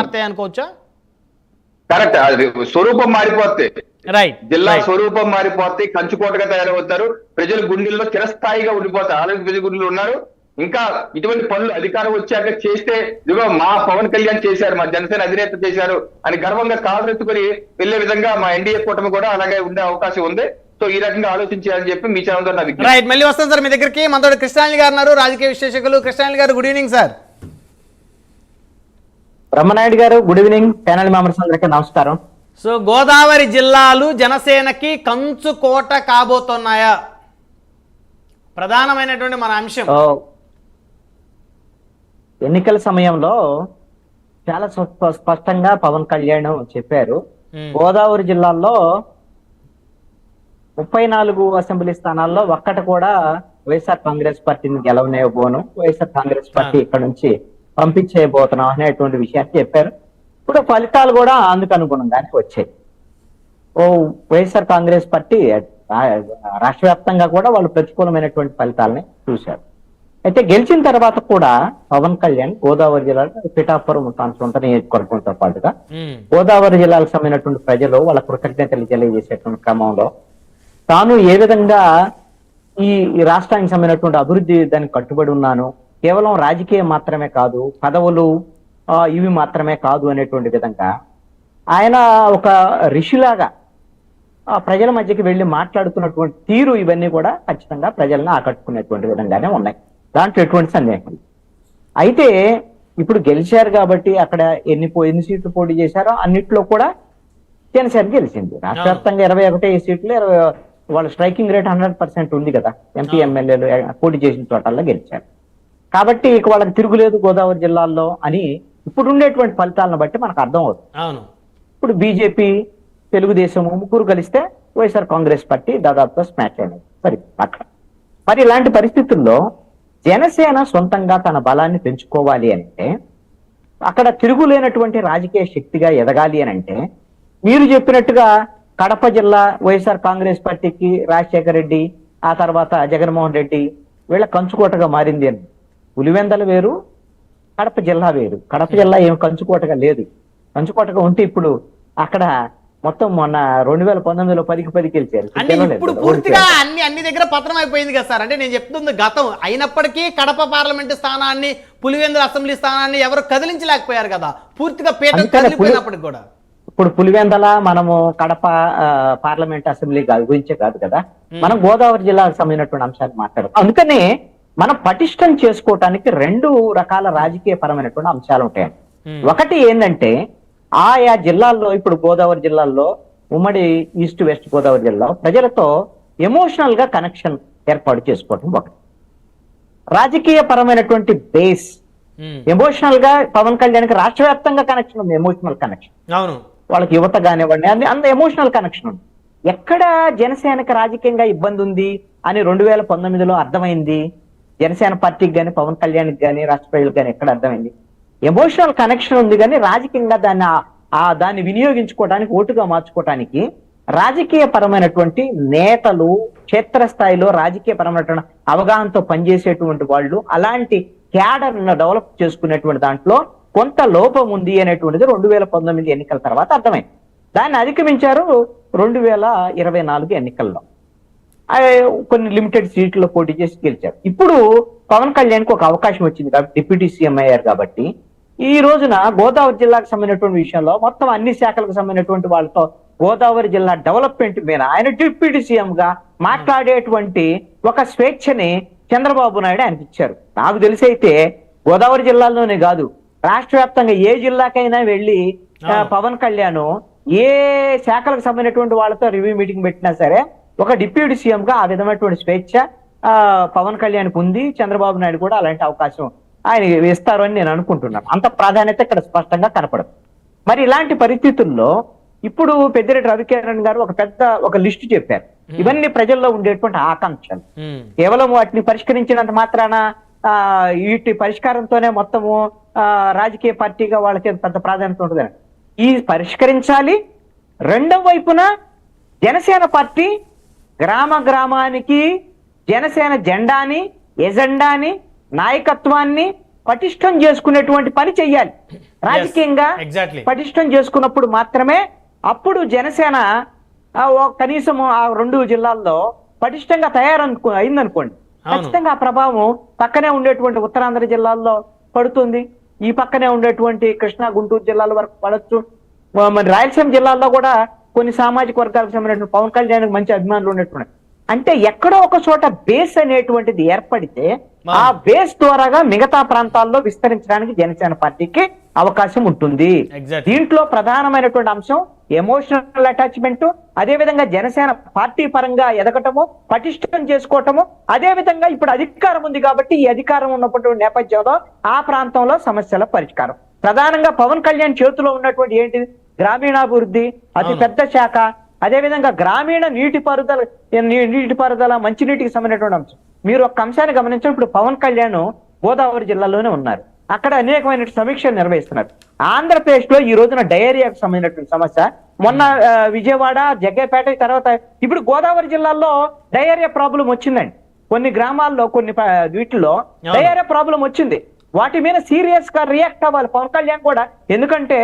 మారుతాయి అనుకోవచ్చా? కరెక్ట్. అది స్వరూపం మారిపోతే రైట్ జిల్లా స్వరూపం మారిపోతే కంచుకోటగా తయారవుతారు. ప్రజల గుండెల్లో చిరస్థాయిగా ఉండిపోతారు. ఆలోచన ప్రజల గుండెలు ఉన్నారు. ఇంకా ఇటువంటి పనులు అధికారం వచ్చాక చేస్తే ఇదిగో మా పవన్ కళ్యాణ్ చేశారు మా జనసేన అధినేత చేశారు అని గర్వంగా కాలరెత్తుకుని వెళ్ళే విధంగా మా ఎన్డీఏ కూటమి కూడా అలాగే ఉండే అవకాశం ఉంది. సో ఈ రకంగా ఆలోచించాలని చెప్పి మీ ఛానల్ రైట్ మళ్ళీ వస్తాం సార్ మీ దగ్గరికి. మనతో కృష్ణాని గారు ఉన్నారు. రాజకీయ విశ్లేషకులు. కృష్ణాని గారు గుడ్ ఈవినింగ్ సార్ బ్రహ్మనాయుడు గారు గుడ్ ఈవినింగ్ ప్యానల్ మెంబర్స్ అందరికీ నమస్కారం. సో గోదావరి జిల్లాలు జనసేనకి కంచు కోట కాబోతున్నాయా? ప్రధానమైనటువంటి మన అంశం. ఎన్నికల సమయంలో చాలా స్ప- స్పష్టంగా పవన్ కళ్యాణ్ చెప్పారు. Hmm. గోదావరి జిల్లాల్లో ముప్పై నాలుగు అసెంబ్లీ స్థానాల్లో ఒక్కటి కూడా వైఎస్ఆర్ కాంగ్రెస్ పార్టీని గెలవనేయబోను వైఎస్ఆర్ కాంగ్రెస్ పార్టీ ఇక్కడ నుంచి పంపించేయబోతున్నాం అనేటువంటి విషయాన్ని చెప్పారు. ఇప్పుడు ఫలితాలు కూడా అందుకు అనుగుణంగానే వచ్చాయి. ఓ వైఎస్ఆర్ కాంగ్రెస్ పార్టీ రాష్ట్ర వ్యాప్తంగా కూడా వాళ్ళు ప్రతికూలమైనటువంటి ఫలితాలని చూశారు. అయితే గెలిచిన తర్వాత కూడా పవన్ కళ్యాణ్ గోదావరి జిల్లాలో పిఠాపురం తన సొంత నియోజకవర్గంతో పాటుగా. గోదావరి జిల్లాకు సంబంధించినటువంటి ప్రజలు వాళ్ళ కృతజ్ఞతలు తెలియజేసేటువంటి క్రమంలో తాను ఏ విధంగా ఈ ఈ రాష్ట్రానికి సంబంధించినటువంటి అభివృద్ధి దానికి కట్టుబడి ఉన్నాను కేవలం రాజకీయం మాత్రమే కాదు పదవులు ఇవి మాత్రమే కాదు అనేటువంటి విధంగా ఆయన ఒక ఋషిలాగా ప్రజల మధ్యకి వెళ్ళి మాట్లాడుతున్నటువంటి తీరు ఇవన్నీ కూడా ఖచ్చితంగా ప్రజలను ఆకట్టుకునేటువంటి విధంగానే ఉన్నాయి. దాంట్లో ఎటువంటి సందేహం. అయితే ఇప్పుడు గెలిచారు కాబట్టి అక్కడ ఎన్ని పో- ఎన్ని సీట్లు పోటీ చేశారో అన్నిట్లో కూడా జనసేన గెలిచింది. రాష్ట్ర వ్యాప్తంగా ఇరవై ఒకటి సీట్లు ఇరవై వాళ్ళ స్ట్రైకింగ్ రేట్ హండ్రెడ్ పర్సెంట్ ఉంది కదా. ఎంపీ ఎమ్మెల్యేలు పోటీ చేసిన చోటల్లో గెలిచారు. కాబట్టి ఇక వాళ్ళకి తిరుగులేదు గోదావరి జిల్లాల్లో అని ఇప్పుడు ఉండేటువంటి ఫలితాలను బట్టి మనకు అర్థం అవుతుంది. అవును. ఇప్పుడు బీజేపీ తెలుగుదేశం ముగ్గురు కలిస్తే వైఎస్ఆర్ కాంగ్రెస్ పార్టీ దాదాపుగా స్మాచ్ అయినది. సరే అక్కడ మరి ఇలాంటి పరిస్థితుల్లో జనసేన సొంతంగా తన బలాన్ని పెంచుకోవాలి అంటే అక్కడ తిరుగులేనటువంటి రాజకీయ శక్తిగా ఎదగాలి అని అంటే మీరు చెప్పినట్టుగా కడప జిల్లా వైఎస్ఆర్ కాంగ్రెస్ పార్టీకి రాజశేఖర రెడ్డి ఆ తర్వాత జగన్మోహన్ రెడ్డి వీళ్ళ కంచుకోటగా మారింది అని. పులివెందల వేరు కడప జిల్లా వేరు. కడప జిల్లా ఏం కంచుకోటగా లేదు. కంచుకోటగా ఉంటే ఇప్పుడు అక్కడ మొత్తం మొన్న రెండు వేల పంతొమ్మిదిలో పదికి పదికి గెలిచారు. ఇప్పుడు పూర్తిగా అన్ని అన్ని దగ్గర పతనం అయిపోయింది కదా సార్. అంటే నేను చెప్తుంది గతం. అయినప్పటికీ కడప పార్లమెంటు స్థానాన్ని పులివెందుల అసెంబ్లీ స్థానాన్ని ఎవరు కదిలించలేకపోయారు కదా. పూర్తిగా పీట కదిలిపోయినప్పటికి కూడా. ఇప్పుడు పులివెందల మనము కడప పార్లమెంట్ అసెంబ్లీ గురించే కాదు కదా. మనం గోదావరి జిల్లాకు సంబంధించినటువంటి అంశాలు మాట్లాడతాం అందుకనే మనం పటిష్టం చేసుకోవటానికి రెండు రకాల రాజకీయ పరమైనటువంటి అంశాలు ఉంటాయండి. Hmm. ఒకటి ఏంటంటే ఆయా జిల్లాల్లో ఇప్పుడు గోదావరి జిల్లాల్లో ఉమ్మడి ఈస్ట్ వెస్ట్ గోదావరి జిల్లా ప్రజలతో ఎమోషనల్గా కనెక్షన్ ఏర్పాటు చేసుకోవటం ఒకటి. రాజకీయ పరమైనటువంటి బేస్. ఎమోషనల్గా పవన్ కళ్యాణ్కి రాష్ట్ర వ్యాప్తంగా కనెక్షన్ ఉంది ఎమోషనల్ కనెక్షన్. అవును. వాళ్ళకి యువత కానివ్వండి అంత అంత ఎమోషనల్ కనెక్షన్ ఉంది. ఎక్కడ జనసేనకి రాజకీయంగా ఇబ్బంది ఉంది అని రెండు వేల పంతొమ్మిదిలో అర్థమైంది? జనసేన పార్టీకి కానీ పవన్ కళ్యాణ్కి కానీ రాష్ట్ర ప్రజలకు కానీ ఎక్కడ అర్థమైంది? ఎమోషనల్ కనెక్షన్ ఉంది కానీ రాజకీయంగా దాన్ని ఆ- దాన్ని వినియోగించుకోవడానికి ఓటుగా మార్చుకోవడానికి రాజకీయ పరమైనటువంటి నేతలు క్షేత్రస్థాయిలో రాజకీయ పరమైనటువంటి అవగాహనతో పనిచేసేటువంటి వాళ్ళు అలాంటి క్యాడర్ డెవలప్ చేసుకునేటువంటి దాంట్లో కొంత లోపం ఉంది అనేటువంటిది రెండు వేల పంతొమ్మిది ఎన్నికల తర్వాత అర్థమైంది. దాన్ని అధిగమించారు రెండు వేల ఇరవై నాలుగు ఎన్నికల్లో. కొన్ని లిమిటెడ్ సీట్లలో పోటీ చేసి గెలిచారు. ఇప్పుడు పవన్ కళ్యాణ్కి ఒక అవకాశం వచ్చింది కాబట్టి డిప్యూటీ సీఎం అయ్యారు కాబట్టి ఈ రోజున గోదావరి జిల్లాకు సంబంధించినటువంటి విషయంలో మొత్తం అన్ని శాఖలకు సంబంధించినటువంటి వాళ్ళతో గోదావరి జిల్లా డెవలప్మెంట్ మీద ఆయన డిప్యూటీ సీఎం గా మాట్లాడేటువంటి ఒక స్వేచ్ఛని చంద్రబాబు నాయుడు ఆయనకి ఇచ్చారు నాకు తెలిసి అయితే గోదావరి జిల్లాలోనే కాదు రాష్ట్ర వ్యాప్తంగా ఏ జిల్లాకైనా వెళ్ళి పవన్ కళ్యాణ్ ఏ శాఖలకు సంబంధించినటువంటి వాళ్ళతో రివ్యూ మీటింగ్ పెట్టినా సరే ఒక డిప్యూటీ సీఎం గా ఆ విధమైనటువంటి స్వేచ్ఛ ఆ, పవన్ కళ్యాణ్కి ఉంది చంద్రబాబు నాయుడు కూడా అలాంటి అవకాశం ఆయన ఇస్తారు అని నేను అనుకుంటున్నాను. అంత ప్రాధాన్యత ఇక్కడ స్పష్టంగా కనపడదు. మరి ఇలాంటి పరిస్థితుల్లో ఇప్పుడు పెద్దిరెడ్డి రవికిరణ్ గారు ఒక పెద్ద ఒక లిస్టు చెప్పారు. ఇవన్నీ ప్రజల్లో ఉండేటువంటి ఆకాంక్షలు. కేవలం వాటిని పరిష్కరించినంత మాత్రాన ఆ, వీటి పరిష్కారంతోనే మొత్తము ఆ, రాజకీయ పార్టీగా వాళ్ళకి పెద్ద ప్రాధాన్యత ఉంటుంది ఈ పరిష్కరించాలి. రెండవ వైపున జనసేన పార్టీ గ్రామ గ్రామానికి జనసేన జెండాని ఎజెండాని నాయకత్వాన్ని పటిష్టం చేసుకునేటువంటి పని చెయ్యాలి రాజకీయంగా. పటిష్టం చేసుకున్నప్పుడు మాత్రమే అప్పుడు జనసేన కనీసం ఆ రెండు జిల్లాల్లో పటిష్టంగా తయారనుకో అయిందనుకోండి. ఖచ్చితంగా ఆ ప్రభావం పక్కనే ఉండేటువంటి ఉత్తరాంధ్ర జిల్లాల్లో పడుతుంది ఈ పక్కనే ఉండేటువంటి కృష్ణా గుంటూరు జిల్లాల వరకు పడచ్చు మ- మరి రాయలసీమ జిల్లాల్లో కూడా కొన్ని సామాజిక వర్గాలకు సంబంధించిన పవన్ కళ్యాణ్ మంచి అభిమానులు ఉన్నటువంటి అంటే ఎక్కడో ఒక చోట బేస్ అనేటువంటిది ఏర్పడితే ఆ బేస్ ద్వారాగా మిగతా ప్రాంతాల్లో విస్తరించడానికి జనసేన పార్టీకి అవకాశం ఉంటుంది. దీంట్లో ప్రధానమైనటువంటి అంశం ఎమోషనల్ అటాచ్మెంట్ అదే విధంగా జనసేన పార్టీ పరంగా ఎదగటము పటిష్టం చేసుకోవటము అదే విధంగా ఇప్పుడు అధికారం ఉంది కాబట్టి ఈ అధికారం ఉన్నప్పుడు నేపథ్యంలో ఆ ప్రాంతంలో సమస్యల పరిష్కారం. ప్రధానంగా పవన్ కళ్యాణ్ చేతిలో ఉన్నటువంటి ఏంటిది? గ్రామీణాభివృద్ధి అతి. పెద్ద శాఖ అదే విధంగా గ్రామీణ నీటిపారుదల నీటిపారుదల మంచినీటికి సంబంధించిన అంశం. మీరు ఒక అంశాన్ని గమనించండి. ఇప్పుడు పవన్ కళ్యాణ్ గోదావరి జిల్లాలోనే ఉన్నారు. అక్కడ అనేకమైన సమీక్షలు నిర్వహిస్తున్నారు. ఆంధ్రప్రదేశ్లో ఈ రోజున డయేరియాకు సంబంధించినటువంటి సమస్య. మొన్న విజయవాడ జగ్గేపేట తర్వాత ఇప్పుడు గోదావరి జిల్లాలో డయేరియా ప్రాబ్లం వచ్చిందండి. కొన్ని గ్రామాల్లో కొన్ని వీటిల్లో. డయేరియా ప్రాబ్లం వచ్చింది. వాటి మీద సీరియస్గా రియాక్ట్ అవ్వాలి పవన్ కళ్యాణ్ కూడా. ఎందుకంటే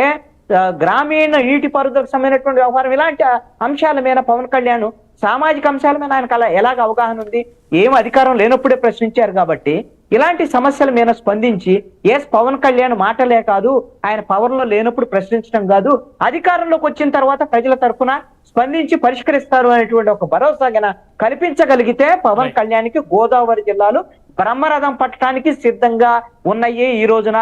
గ్రామీణ నీటి పారుదలకు సంబంధించినటువంటి వ్యవహారం ఇలాంటి అంశాల మీద పవన్ కళ్యాణ్ సామాజిక అంశాల మీద ఆయనకు అలా ఎలాగ అవగాహన ఉంది ఏం అధికారం లేనప్పుడే ప్రశ్నించారు కాబట్టి ఇలాంటి సమస్యల మీద స్పందించి ఎస్ పవన్ కళ్యాణ్ మాటలే కాదు ఆయన పవర్లో లేనప్పుడు ప్రశ్నించడం కాదు అధికారంలోకి వచ్చిన తర్వాత ప్రజల తరఫున స్పందించి పరిష్కరిస్తారు అనేటువంటి ఒక భరోసా గన కల్పించగలిగితే పవన్. కళ్యాణ్కి గోదావరి జిల్లాలు బ్రహ్మరథం పట్టడానికి సిద్ధంగా ఉన్నాయి ఈ రోజున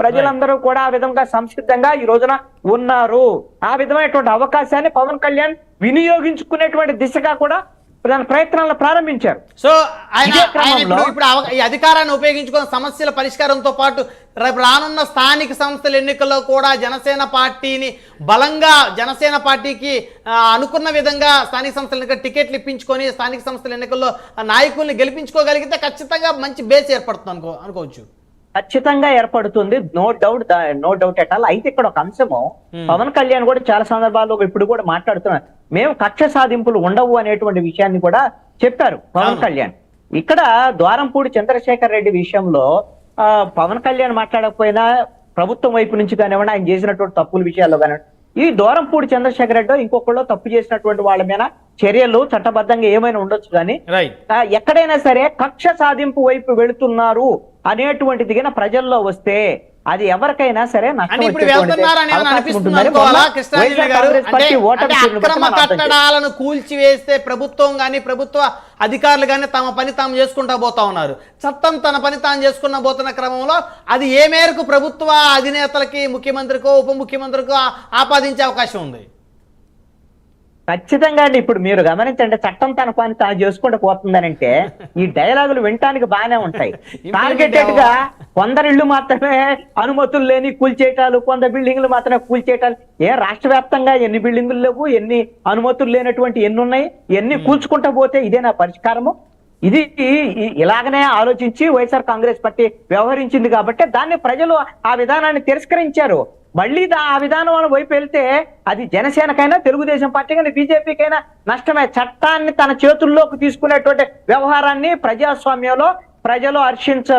ప్రజలందరూ కూడా ఆ విధంగా సంసిద్ధంగా ఈ రోజున ఉన్నారు. ఆ విధమైనటువంటి అవకాశాన్ని పవన్ కళ్యాణ్ వినియోగించుకునేటువంటి దిశగా కూడా దాని ప్రయత్నాలను ప్రారంభించారు. సో ఆయన ఇప్పుడు అధికారాన్ని ఉపయోగించుకున్న సమస్యల పరిష్కారంతో పాటు రేపు రానున్న స్థానిక సంస్థల ఎన్నికల్లో కూడా జనసేన పార్టీని బలంగా జనసేన పార్టీకి అనుకున్న విధంగా స్థానిక సంస్థల ఎన్నికల టికెట్లు ఇప్పించుకొని స్థానిక సంస్థల ఎన్నికల్లో నాయకుల్ని గెలిపించుకోగలిగితే ఖచ్చితంగా మంచి బేస్ ఏర్పడుతుంది అనుకో అనుకోవచ్చు. ఖచ్చితంగా ఏర్పడుతుంది. No doubt no doubt at all అయితే ఇక్కడ ఒక అంశము Hmm. పవన్ కళ్యాణ్ కూడా చాలా సందర్భాల్లో ఇప్పుడు కూడా మాట్లాడుతున్నారు. మేము కక్ష సాధింపులు ఉండవు అనేటువంటి విషయాన్ని కూడా చెప్పారు పవన్. కళ్యాణ్. ఇక్కడ ద్వారంపూడి చంద్రశేఖర్ రెడ్డి విషయంలో ఆ, పవన్ కళ్యాణ్ మాట్లాడకపోయినా ప్రభుత్వం వైపు నుంచి కానివ్వండి ఆయన చేసినటువంటి తప్పుల విషయాల్లో కానివ్వండి ఈ దూరంపూడి చంద్రశేఖర్ రెడ్డి ఇంకొకళ్ళు తప్పు చేసినటువంటి వాళ్ళ మీద చర్యలు చట్టబద్ధంగా ఏమైనా ఉండొచ్చు కానీ ఎక్కడైనా సరే కక్ష సాధింపు వైపు వెళుతున్నారు. అనేటువంటిది గిన ప్రజల్లో వస్తే అది ఎవరికైనా సరే. కట్టడాలను కూల్చివేస్తే ప్రభుత్వం కానీ ప్రభుత్వ అధికారులు కానీ తమ పని తాము చేసుకుంటా పోతా ఉన్నారు. చట్టం తన పని తాను చేసుకున్న పోతున్న క్రమంలో అది ఏ మేరకు ప్రభుత్వ అధినేతలకి ముఖ్యమంత్రికో ఉప ముఖ్యమంత్రికో ఆపాదించే అవకాశం ఉంది? ఖచ్చితంగా అండి. ఇప్పుడు మీరు గమనించండి చట్టం తన పని తాను చేసుకుంటూ పోతుందనంటే ఈ డైలాగులు వినటానికి బాగానే ఉంటాయి. టార్గెటెడ్గా కొందరు ఇళ్ళు మాత్రమే అనుమతులు లేని కూల్చేయటాలు కొందరు బిల్డింగ్లు మాత్రమే కూల్చేయటాలు ఏ రాష్ట్ర వ్యాప్తంగా ఎన్ని బిల్డింగులు లేవు ఎన్ని అనుమతులు లేనటువంటి ఎన్ని ఉన్నాయి ఎన్ని కూల్చుకుంటా పోతే ఇదే నా పరిష్కారము? ఇది ఇలాగనే ఆలోచించి వైఎస్ఆర్ కాంగ్రెస్ పార్టీ వ్యవహరించింది కాబట్టి దాన్ని ప్రజలు ఆ విధానాన్ని తిరస్కరించారు. మళ్ళీ దా- ఆ విధానం వైపు వెళ్తే అది జనసేనకైనా తెలుగుదేశం పార్టీకైనా బీజేపీకైనా నష్టమే. చట్టాన్ని తన చేతుల్లోకి తీసుకునేటువంటి వ్యవహారాన్ని ప్రజాస్వామ్యంలో ప్రజలు హర్షించారు